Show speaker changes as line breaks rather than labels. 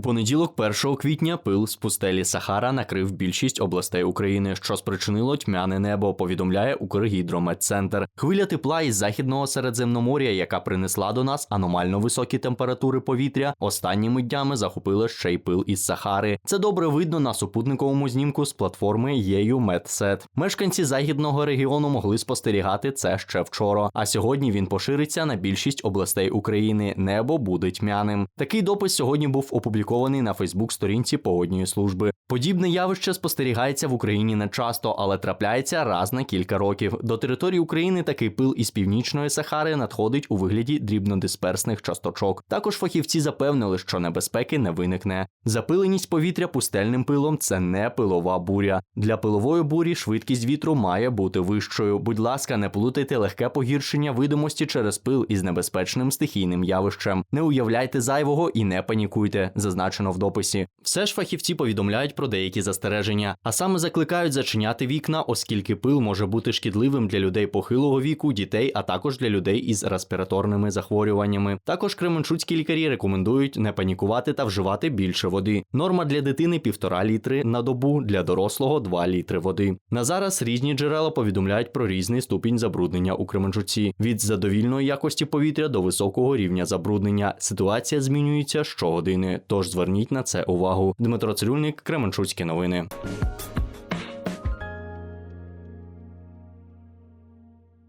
У понеділок, 1 квітня, пил з пустелі Сахара накрив більшість областей України, що спричинило тьмяне небо. Повідомляє Укргідрометцентр. Хвиля тепла із західного середземномор'я, яка принесла до нас аномально високі температури повітря, останніми днями захопила ще й пил із Сахари. Це добре видно на супутниковому знімку з платформи ЄЮ Медсет. Мешканці західного регіону могли спостерігати це ще вчора. А сьогодні він пошириться на більшість областей України. Небо буде тьмяним. Такий допис сьогодні був опублікований на Фейсбук-сторінці погодньої служби. Подібне явище спостерігається в Україні не часто, але трапляється раз на кілька років. До території України такий пил із північної Сахари надходить у вигляді дрібнодисперсних часточок. Також фахівці запевнили, що небезпеки не виникне. Запиленість повітря пустельним пилом це не пилова буря. Для пилової бурі швидкість вітру має бути вищою. Будь ласка, не плутайте легке погіршення видимості через пил із небезпечним стихійним явищем. Не уявляйте зайвого і не панікуйте, зазначено в дописі. Все ж фахівці повідомляють про деякі застереження, а саме закликають зачиняти вікна, оскільки пил може бути шкідливим для людей похилого віку, дітей, а також для людей із респіраторними захворюваннями. Також кременчуцькі лікарі рекомендують не панікувати та вживати більше води. Норма для дитини півтора літри на добу, для дорослого 2 літри води. На зараз різні джерела повідомляють про різний ступінь забруднення у Кременчуці від задовільної якості повітря до високого рівня забруднення. Ситуація змінюється щогодини, тож зверніть на це увагу. Дмитро Цирюльник, Кременчуцькі новини.